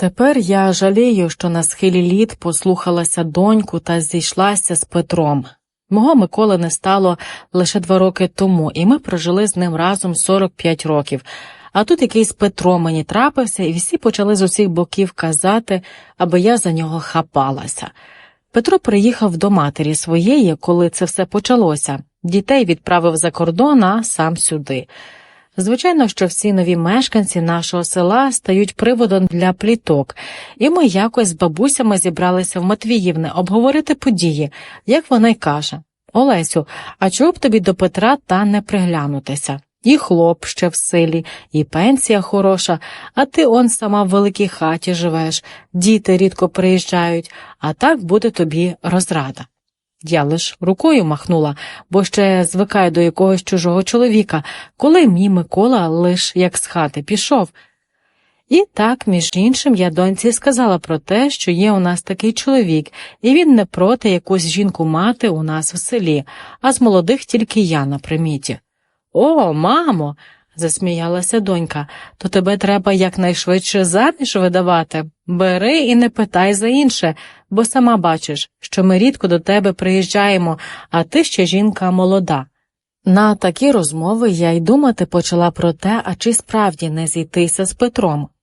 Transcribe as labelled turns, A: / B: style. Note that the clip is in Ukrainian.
A: Тепер я жалію, що на схилі літ послухалася доньку та зійшлася з Петром. Мого Миколи не стало лише два роки тому, і ми прожили з ним разом 45 років. А тут якийсь Петро мені трапився, і всі почали з усіх боків казати, аби я за нього хапалася. Петро приїхав до матері своєї, коли це все почалося. Дітей відправив за кордон, а сам сюди. Звичайно, що всі нові мешканці нашого села стають приводом для пліток, і ми якось з бабусями зібралися в Матвіївне обговорити події, як вона й каже. Олесю, а чого б тобі до Петра та не приглянутися? І хлоп ще в силі, і пенсія хороша, а ти он сама в великій хаті живеш, діти рідко приїжджають, а так буде тобі розрада. Я лиш рукою махнула, бо ще звикаю до якогось чужого чоловіка, коли мій Микола лиш як з хати пішов. І так, між іншим, я доньці сказала про те, що є у нас такий чоловік, і він не проти якусь жінку мати у нас в селі, а з молодих тільки я на приміті. О, мамо, засміялася донька, то тебе треба якнайшвидше заміж видавати. Бери і не питай за інше, бо сама бачиш, що ми рідко до тебе приїжджаємо, а ти ще жінка молода. На такі розмови я й думати почала про те, а чи справді не зійтися з Петром.